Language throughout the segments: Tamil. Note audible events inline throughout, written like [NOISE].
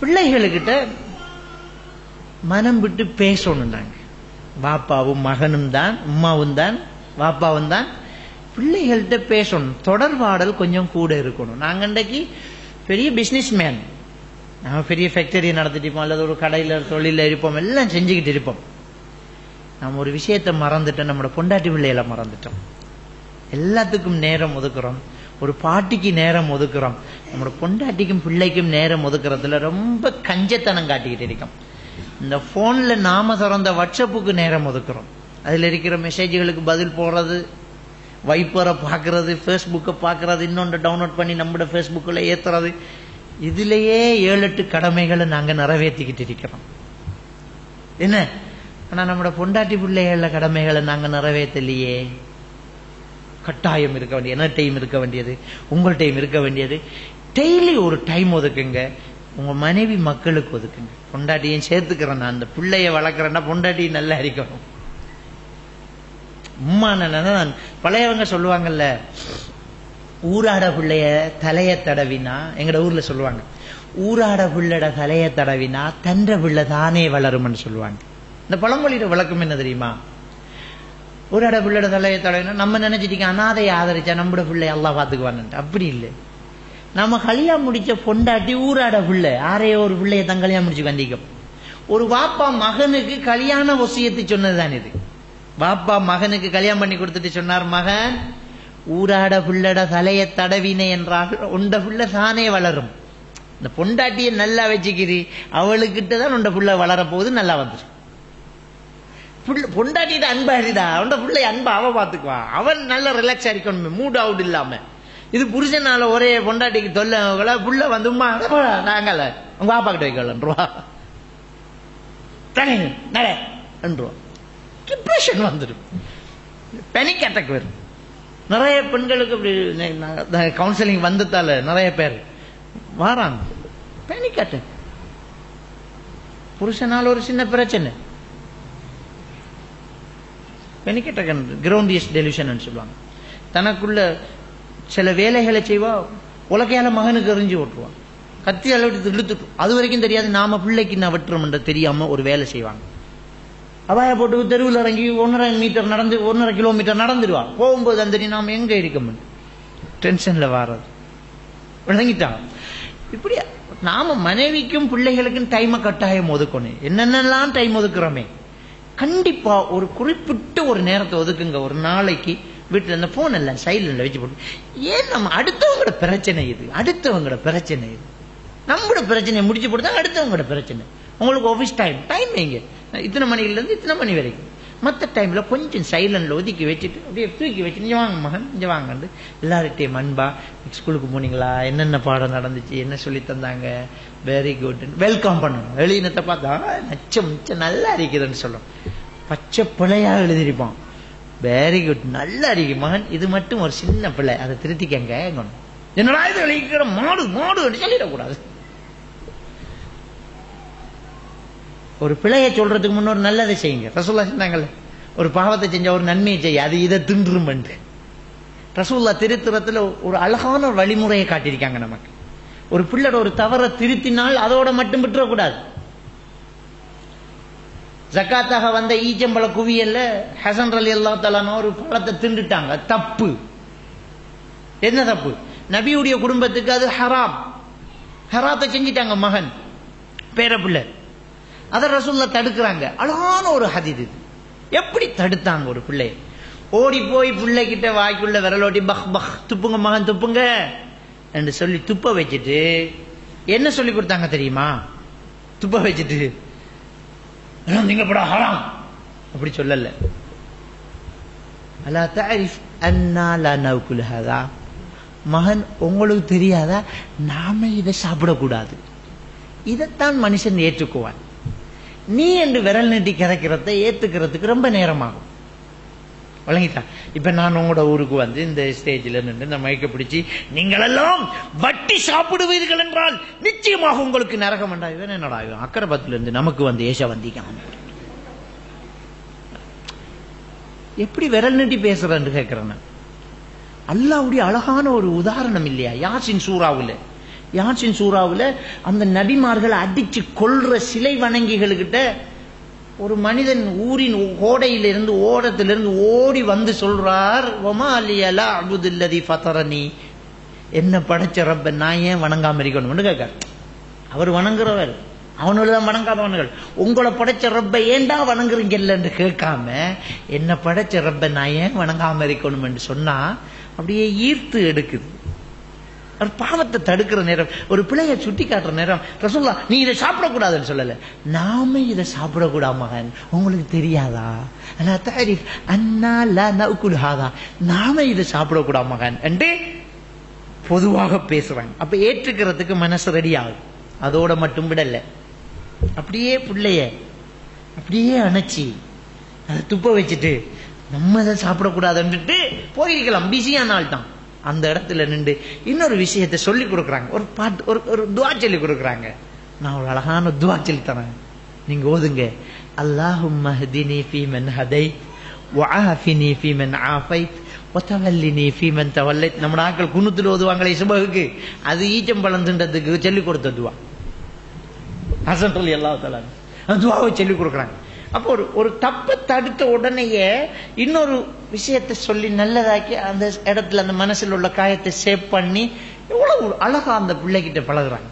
பிள்ளைகளுக்கிட்ட மனம் விட்டு பேசணும் நாங்க பாப்பாவும் மகனும் தான் உமாவும் தான் பாப்பாவும் தான். பிள்ளைகள்கிட்ட பேசணும். தொடர்பாடல் கொஞ்சம் கூட இருக்கணும். நாங்க இன்றைக்கு பெரிய பிசினஸ் மேன் நாம பெரிய ஃபேக்டரி நடத்திட்டு இருப்போம். அல்லது ஒரு கடையில தொழில இருப்போம். எல்லாம் செஞ்சுக்கிட்டு இருப்போம். நம்ம ஒரு விஷயத்தை மறந்துட்டோம். நம்மளோட பொண்டாட்டி பிள்ளைகளை மறந்துட்டோம். எல்லாத்துக்கும் நேரம் ஒதுக்குறோம். ஒரு பாட்டிக்கு நேரம் ஒதுக்குறோம். நம்மளோட பொண்டாட்டிக்கும் பிள்ளைக்கும் நேரம் ஒதுக்குறதுல ரொம்ப கஞ்சத்தனம் காட்டிக்கிட்டு இருக்கோம். இந்த போன்ல நாம திறந்த வாட்ஸ்அப்புக்கு நேரம் ஒதுக்குறோம். அதுல இருக்கிற மெசேஜ்களுக்கு பதில் போடுறது வைப்பரை பார்க்கறது ஃபேஸ்புக்கை பார்க்கறது இன்னொன்று டவுன்லோட் பண்ணி நம்மளோட ஃபேஸ்புக்கில் ஏற்றுறது இதுலேயே ஏழு எட்டு கடமைகளை நாங்கள் நிறைவேற்றிக்கிட்டு இருக்கிறோம். என்ன? ஆனால் நம்மளோட பொண்டாட்டி பிள்ளைகள கடமைகளை நாங்கள் நிறைவேற்றலையே. கட்டாயம் இருக்க வேண்டியது. என்ன டைம் இருக்க வேண்டியது? உங்கள் டைம் இருக்க வேண்டியது. டெய்லி ஒரு டைம் ஒதுக்குங்க. உங்க மனைவி மக்களுக்கு ஒதுக்குங்க. பொண்டாட்டியும் சேர்த்துக்கிறேன் நான். அந்த பிள்ளைய வளர்க்குறேன்னா பொண்டாட்டியும் நல்லா இருக்கணும். உம்மா நான் பழையவங்க சொல்லுவாங்கல்ல ஊராட பிள்ளைய தலைய தடவினா எங்கட ஊர்ல சொல்லுவாங்க. ஊராட பிள்ளட தலைய தடவினா தன்ற பிள்ளை தானே வளரும்னு சொல்லுவாங்க. இந்த பழமொழியோட விளக்கம் என்ன தெரியுமா? ஊராட பிள்ளட தலையை தடவினா நம்ம நினைச்சிட்டு அனாதையை ஆதரிச்சா நம்மட பிள்ளை எல்லாம் பாத்துக்குவான்னு அப்படி இல்லை. நம்ம கல்யாணம் முடிச்ச பொண்டாட்டி ஊராட பிள்ளை ஆரையோ ஒரு பிள்ளைய தன் கல்யாணம் முடிச்சு கண்டிக்கும் ஒரு வாப்பா மகனுக்கு கல்யாண வசியத்தை சொன்னதுதான் இது. வாப்பா மகனுக்கு கல்யாணம் பண்ணி கொடுத்துட்டு சொன்னார் மகன் ஊராட புள்ளட தலைய தடவினை என்றால் உண்ட புள்ள தானே வளரும். இந்த பொண்டாட்டியை நல்லா வச்சுக்கிறி அவளுக்கிட்ட தான் உண்ட புள்ள வளர போகுது நல்லா வந்துடும் பொண்டாட்டிட்ட அன்பு இருடா. அவன் பிள்ளை அன்பு அவ பாத்துக்குவா. அவன் நல்லா ரிலாக்ஸ் ஆகிக்கணும் மூட் அவுட் இல்லாம. இது புருஷனால ஒரே பொண்டாட்டிக்கு தொல்ல புள்ள வந்து நாங்கள உங்க பாப்பா கிட்ட வைக்கலன்றவா தனி நட டிப்ரெஷன் வந்துடும். பெனிக் அட்டாக் வரும். நிறைய பெண்களுக்கு இப்படி கவுன்சிலிங் வந்ததால நிறைய பேர் வாராங்க. பெனிக் அட்டாக் புருஷனால ஒரு சின்ன பிரச்சனை. பேனிக் கிரௌண்டியஸ் கிரவுண்டியஸ் சொல்லுவாங்க. தனக்குள்ள சில வேலைகளை செய்வா உலகையால மகனுக்கு எறிஞ்சு ஓட்டுவான். கத்தி அளவிட்டு இழுத்துட்டு அது வரைக்கும் தெரியாது நாம பிள்ளைக்கு நான் வெட்டுறோம்ன்ற தெரியாம ஒரு வேலை செய்வாங்க. அபாய போட்டு தெருவில் இறங்கி ஒன்றரை மீட்டர் நடந்து ஒன்றரை கிலோமீட்டர் நடந்துடுவா போகும்போது அந்த நாம எங்க இருக்க டென்ஷன்ல வாரது. விளங்கிட்டான். இப்படி நாம மனைவிக்கும் பிள்ளைகளுக்கும் டைமை கட்டாயம் ஒதுக்கணும். என்னென்னலாம் டைம் ஒதுக்குறோமே. கண்டிப்பா ஒரு குறிப்பிட்ட ஒரு நேரத்தை ஒதுக்குங்க. ஒரு நாளைக்கு வீட்டில் இந்த போன் எல்லாம் சைலண்ட்ல வச்சு போட்டு. ஏன் நம்ம அடுத்தவங்களோட பிரச்சனை இது? அடுத்தவங்களோட பிரச்சனை இது. நம்மளோட பிரச்சனையை முடிச்சு போட்டு தான் அடுத்தவங்களோட பிரச்சனை. உங்களுக்கு ஆஃபீஸ் டைம் டைம் வைங்க இத்தனை மணிலேருந்து இத்தனை மணி வரைக்கும். மற்ற டைம்ல கொஞ்சம் சைலண்ட்ல ஒதுக்கி வச்சுட்டு அப்படியே தூக்கி வச்சு இங்கே வாங்க மகன் இங்கே வாங்கன்னு எல்லார்கிட்டையும் அன்பா ஸ்கூலுக்கு போனீங்களா? என்னென்ன பாடம் நடந்துச்சு? என்ன சொல்லி தந்தாங்க? வெரி குட் வெல்கம் பண்ணணும். வெளியினத்தை பார்த்தா நச்சம் மிச்சம் நல்லா இருக்குதுன்னு சொல்லும். பச்சை பிள்ளையா எழுதிருப்பான் வெரி குட் நல்லா இருக்கு மகன். இது மட்டும் ஒரு சின்ன பிள்ளை. அதை திருத்திக்கங்க என்னடா இது எழுதிக்கிற மாடு மாடு சொல்லிடக்கூடாது. ஒரு பிழையை சொல்றதுக்கு ஒரு நல்லதை செய்யுங்க. ரசூல்லா சொன்னாங்கல்ல ஒரு பாவத்தை செஞ்சா ஒரு நன்மையை செய்ய அது இதை தின்றும் ரசூல்லா திருத்துறத்துல ஒரு அழகான ஒரு வழிமுறையை காட்டியிருக்காங்க நமக்கு. ஒரு பிள்ளை ஒரு தவறை திருத்தினால் அதோட மட்டும் விட்டுறக்கூடாது. ஜக்காத்தாக வந்த ஈச்சம்பழ குவியல்ல ஹசன் அலி அல்லா தலான ஒரு பழத்தை திண்டுட்டாங்க தப்பு. என்ன தப்பு? நபியுடைய குடும்பத்துக்கு அது ஹராம். ஹராத்தை செஞ்சிட்டாங்க மகன் பேரப்பிள்ளை. அதை ரசூல்ல தடுக்கிறாங்க. அழகான ஒரு ஹதி இது. எப்படி தடுத்தாங்க ஒரு பிள்ளை? ஓடி போய் பிள்ளைகிட்ட வாய்க்குள்ள விரலோட்டி பஹ் பஹ் துப்புங்க மகன் துப்புங்க. என்று சொல்லி துப்ப வச்சுட்டு என்ன சொல்லி கொடுத்தாங்க தெரியுமா? துப்ப வச்சுட்டு நீங்க படா ஹராம். அப்படி சொல்லல. அலா தாரிஃப் அண்ணா லா மகன் உங்களுக்கு தெரியாதா? நாம இதை சாப்பிடக்கூடாது. இதைத்தான் மனுஷன் ஏற்றுக்குவான். நீ என்று விரல் நீட்டி கிடைக்கிறத ஏத்துக்கிறதுக்கு ரொம்ப நேரமாகும். வழங்கிட்டா. இப்ப நான் உங்களோட ஊருக்கு வந்து இந்த ஸ்டேஜில் நின்று இந்த மயக்க பிடிச்சி நீங்கள் எல்லாம் வட்டி சாப்பிடுவீர்கள் என்றால் நிச்சயமாக உங்களுக்கு நரகம் என்றா இவன் என்னடா இவன்? அக்கரபத்துல இருந்து நமக்கு வந்து ஏச வந்திக்கான் எப்படி விரல் நீட்டி பேசுறேன்னு கேட்கிறேன் அல்லாவுடைய அழகான ஒரு உதாரணம் இல்லையா? யாசின் சூறாவுல. யாசின் சூறாவில் அந்த நபிமார்களை அடிச்சு கொள்ற சிலை வணங்கிகளுக்கிட்ட ஒரு மனிதன் ஊரின் கோடையிலிருந்து ஓடத்திலிருந்து ஓடி வந்து சொல்றார் ஒமா அலியலா அபுதுல்லதி ஃபதரனி. என்ன படைச்ச ரப்ப? நான் ஏன் வணங்காம இருக்கணும்னு கேட்கார் அவர் வணங்குறவர். அவனோட தான் வணங்காதவன்கள் உங்களை படைச்ச ரப்ப ஏண்டா வணங்குறீங்கல்லன்னு கேட்காம என்ன படைச்ச ரப்ப நான் ஏன் வணங்காம இருக்கணும் என்று சொன்னா அப்படியே ஈர்த்து எடுக்குது. பாவத்தை தடுக்கிற நேரம் ஒரு பிள்ளைய சுட்டி காட்டுற நேரம் ரசோல்லா நீ இதை சாப்பிடக்கூடாதுன்னு சொல்லல. நாம இதை சாப்பிடக்கூடா மகன். உங்களுக்கு தெரியாதா? அண்ணா லா நாம இதை சாப்பிடக்கூடா மகன். என்று பொதுவாக பேசுறாங்க. அப்ப ஏற்றுக்கிறதுக்கு மனசு ரெடி ஆகும். அதோட மட்டும் விடல. அப்படியே பிள்ளைய அப்படியே அணைச்சி அதை துப்ப வச்சுட்டு நம்ம அதை சாப்பிடக்கூடாதுன்ட்டு போயிருக்கலாம் பிஸியான நாள் தான் அந்த இடத்துல நின்று இன்னொரு விஷயத்தை சொல்லி கொடுக்குறாங்க. ஒரு பாட்டு ஒரு ஒரு துவா சொல்லி கொடுக்குறாங்க. நான் ஒரு அழகான துவா சொல்லி தரேன். நீங்க ஓதுங்க. அல்லாஹும் மஹ்தினி ஃபீமன் ஹதைத் வஆஃபினி ஃபீமன் ஆஃபைத் ஒத்தவல்லினி ஃபீமன் தவல்லைத். நம்ம ஆட்கள் குணுத்துல ஓதுவாங்களே சுபகுக்கு. அது ஈச்சம்பழம் தின்றதுக்கு சொல்லி கொடுத்த துவா. ஹசன் அலி அல்லா தலா துவாவை சொல்லி கொடுக்குறாங்க. அப்போ ஒரு ஒரு தப்பை தடுத்த உடனேயே இன்னொரு விஷயத்தை சொல்லி நல்லதாக்கி அந்த இடத்துல அந்த மனசில் உள்ள காயத்தை சேவ் பண்ணி எவ்வளவு அழகா அந்த பிள்ளைகிட்ட பழகுறாங்க.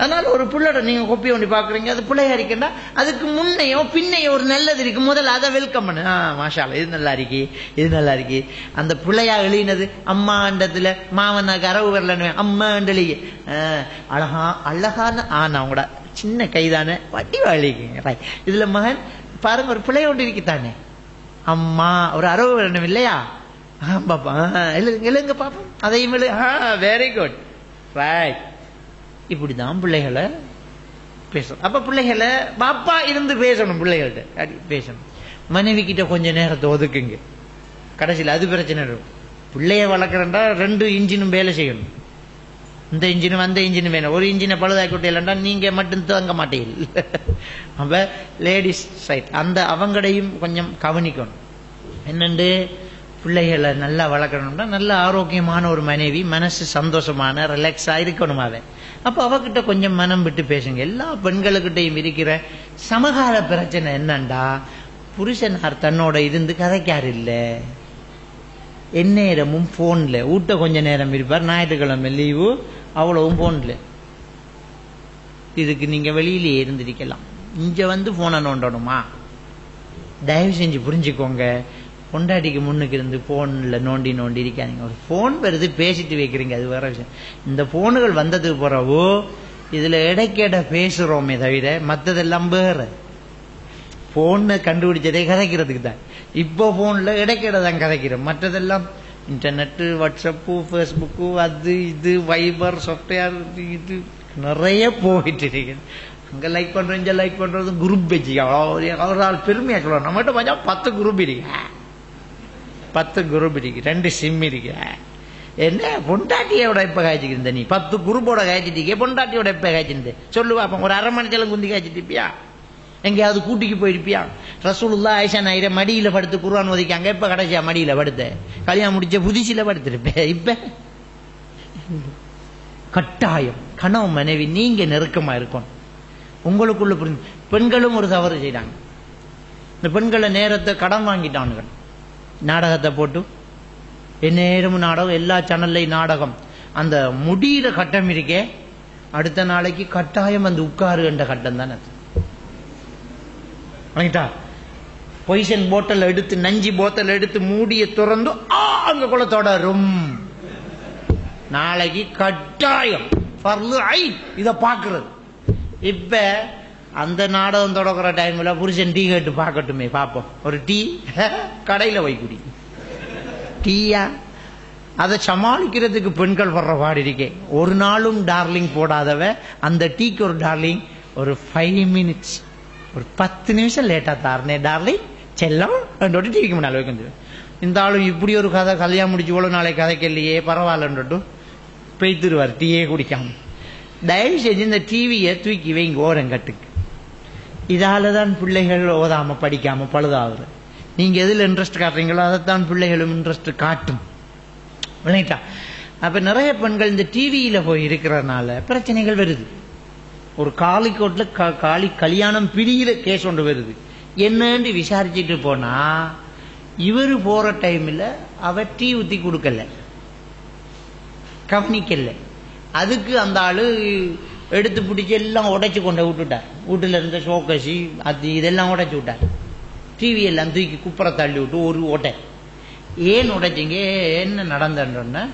அதனால ஒரு பிள்ளைட நீங்க கொப்பி ஒண்டி பாக்குறீங்க அது பிள்ளையா இருக்குன்னா அதுக்கு முன்னையோ பின்னையோ ஒரு நல்லது இருக்கு. முதல்ல அதை வெல்கம் பண்ணு. ஆ மாஷால இது நல்லா இருக்கு இது நல்லா இருக்கு. அந்த பிள்ளையா எழுதினது அம்மாண்டத்துல மாவனாக்கு அரவு வரலன்னு அம்மாண்டலி அழகா அழகான ஆனா அவங்களோட. சின்ன கைதான வட்டி வாழிக்குங்க இதுல மகன் பாருங்க ஒரு பிள்ளை ஒன்று இருக்குதானே? அம்மா ஒரு அரவு வேணும் இல்லையா? ஆ பாப்பா எழுங்க பாப்போம் அதையும் எழு வெரி குட் ரைட் இப்படிதான் பிள்ளைகளை பேசணும். அப்ப பிள்ளைகளை பாப்பா இருந்து பேசணும் பிள்ளைகள்கிட்ட. பேசணும். மனைவி கிட்ட கொஞ்ச நேரத்தை ஒதுக்குங்க. கடைசியில் அது பிரச்சனை இருக்கும் பிள்ளைய வளர்க்குறேன்டா ரெண்டு இன்ஜினும் வேலை செய்யணும். இந்த இன்ஜினும் அந்த இன்ஜினும் வேணும். ஒரு இன்ஜினை பழுதாக்கி விட்டீங்களா நீங்க மட்டும் தங்க மாட்டீங்க [LAUGHS] அப்போ லேடிஸ் சைட் அந்த அவங்களையும் கொஞ்சம் கவனிக்கணும். என்னண்டு? பிள்ளைகளை நல்லா வளர்க்கணும்னா நல்ல ஆரோக்கியமான ஒரு மனைவி மனசு சந்தோஷமான ரிலாக்ஸாக இருக்கணும் அவன். அப்போ அவகிட்ட கொஞ்சம் மனம் விட்டு பேசுங்க. எல்லா பெண்களுக்கிட்டையும் இருக்கிற சமகால பிரச்சனை என்னண்டா? புருஷனார் தன்னோட இருந்து கதைக்காரு இல்லை. எந்நேரமும் போன்ல ஊட்ட கொஞ்ச நேரம் இருப்பார். ஞாயிற்றுக்கிழமை லீவு அவ்வளவும் போன்ல இதுக்கு நீங்க வெளியிலேயே இருந்திருக்கலாம். இங்க வந்து போனை நோண்டணுமா? தயவு செஞ்சு புரிஞ்சுக்கோங்க. பொண்டாட்டிக்கு முன்னுக்கு இருந்து போன்ல நோண்டி நோண்டி இருக்காதீங்க. ஒரு போன் வருது பேசிட்டு வைக்கிறீங்க. அது வேற விஷயம். இந்த போனுகள் வந்ததுக்கு பிறகு இதுல இடைக்கேட பேசுறோமே தவிர மத்ததெல்லாம் வேற. போன்னு கண்டுபிடிச்சதே கதைக்கிறதுக்கு தான். இப்போ போன்ல இடைக்கேட தான் கதைக்கிறோம். மற்றதெல்லாம் இன்டர்நெட்டு வாட்ஸ்அப்பு ஃபேஸ்புக்கு அது இது வைபர் சாஃப்ட்வேர் இது நிறைய போயிட்டு இருக்குது அங்கே லைக் பண்ணுறோம் இங்கே லைக் பண்ணுறது குரூப் வச்சு ஒரு ஆள் பெருமையாக சொல்லுவோம் நம்மகிட்ட கொஞ்சம் பத்து குரூப் இருக்கு. பத்து குரூப் இருக்கு. ரெண்டு சிம் இருக்கு. என்ன? பொண்டாட்டியோட எப்போ காய்ச்சிக்கிருந்த நீ? பத்து குரூப்போட காய்ச்சிட்டு பொண்டாட்டியோட எப்போ காய்ச்சிருந்தேன் சொல்லுவா அப்போ ஒரு அரை மணி நேரம் குந்தி காய்ச்சிட்டிப்பியா எங்கேயாவது கூட்டிக்கு போயிருப்பியா? ரசூலுல்லா ஆயிஷா நாயிர மடியில படுத்து குர்வான் ஒதுக்காங்க. இப்ப கடைசியா மடியில படுத்த. கல்யாணம் முடிச்ச புதுசில படுத்திருப்பேன் இப்ப? கட்டாயம். கணவன் மனைவி நீங்க நெருக்கமா இருக்கணும். உங்களுக்குள்ள புரிஞ்சு. பெண்களும் ஒரு தவறு செய்யறாங்க இந்த பெண்களை நேரத்தை கடன் வாங்கிட்டானுங்க. நாடகத்தை போட்டு. எந்நேரமும் நாடகம் எல்லா சேனல்லையும் நாடகம். அந்த முடியிற கட்டம் இருக்கே. அடுத்த நாளைக்கு கட்டாயம் அந்த உட்காரு என்ற கட்டம் தானே அது. வணங்கிட்டா பொய்சன் போட்டல் எடுத்து நஞ்சி போத்தல் எடுத்து மூடிய திறந்து ஆ அங்க கூட தொடரும் நாளைக்கு கட்டாயம். ஃபர்லு இத பாக்குறது. இப்ப அந்த நாடகம் தொடங்குற டைம்ல புருஷன் டீ கேட்டு பார்க்கட்டுமே பார்ப்போம் ஒரு டீ கடையில வைக்குடி டீயா? அதை சமாளிக்கிறதுக்கு பெண்கள் வர்ற பாடு இருக்கே. ஒரு நாளும் டார்லிங் போடாதவ அந்த டீக்கு ஒரு டார்லிங் ஒரு ஃபைவ் மினிட்ஸ் ஒரு பத்து நிமிஷம் லேட்டா தாருனே டார்லி செல்லம் ரெண்டோட்டு டிவிக்கு முன்னால வைக்க இந்த ஆளும் இப்படி ஒரு கதை கல்யாணம் முடிச்சு இவ்வளவு நாளை கதைக்கு இல்லையே பரவாயில்லன்ட்டு பெய்த்துருவார் டீயே குடிக்காம தயவு செஞ்சு இந்த டிவியை தூக்கி வைங்க ஓரங்கட்டுக்கு இதால தான் பிள்ளைகள் ஓதாம படிக்காம பழுதாகுது நீங்க எதுல இன்ட்ரெஸ்ட் காட்டுறீங்களோ அதைத்தான் பிள்ளைகளும் இன்ட்ரெஸ்ட் காட்டும் விளங்கிட்டா அப்ப நிறைய பெண்கள் இந்த டிவியில போய் இருக்கிறதுனால பிரச்சனைகள் வருது ஒரு காளிக்கோட்டில் க- காளி கல்யாணம் பிடியில கேஸ் ஒன்று வருது. என்னன்னு விசாரிச்சுட்டு போனா இவர் போற டைம்ல அவ டீ ஊத்தி கொடுக்கல. கவனிக்கல. அதுக்கு அந்த ஆளு எடுத்து பிடிச்சி எல்லாம் உடைச்சு கொண்டு விட்டுட்டார். வீட்டுல இருந்த சோக்கசி அது இதெல்லாம் உடைச்சு விட்டார். டிவி எல்லாம் தூக்கி குப்புற தள்ளி விட்டு ஒரு ஓட்டை. ஏன் உடைச்சிங்க? என்ன நடந்தன்றோன்னா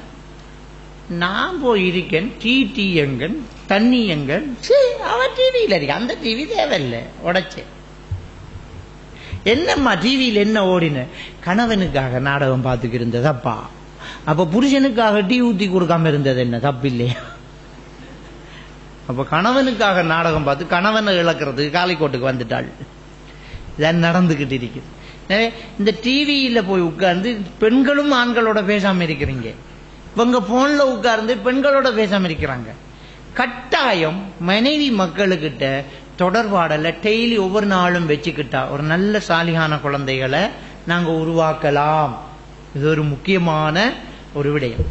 நான் போய் இருக்கேன் டீ டீ எங்கன் தண்ணி எங்கன். சீ, அவ டிவியில் இருக்கு அந்த டிவி தேவையில்லை. உடைச்சேன் என்னம்மா டிவியில் என்ன ஓடின? கணவனுக்காக நாடகம் பார்த்துக்கு தப்பா அப்ப. புருஷனுக்காக டீ ஊத்தி கொடுக்காம இருந்தது என்ன? தப்பு இல்லையா? அப்ப கணவனுக்காக நாடகம் பார்த்து கணவனை இழக்கிறதுக்கு காலிக்கோட்டுக்கு வந்துட்டாள். இதான் நடந்துகிட்டு இருக்குது. எனவே இந்த டிவியில போய் உட்கார்ந்து பெண்களும் ஆண்களோட பேசாம இருக்கிறீங்க. இவங்க போன்ல உட்கார்ந்து பெண்களோட பேசாம இருக்கிறாங்க. கட்டாயம் மனைவி மக்களுக்கிட்ட தொடர்பாடல டெய்லி ஒவ்வொரு நாளும் வச்சுக்கிட்டா ஒரு நல்ல சாலிகான குழந்தைகளை நாங்க உருவாக்கலாம். இது ஒரு முக்கியமான ஒரு விடயம்.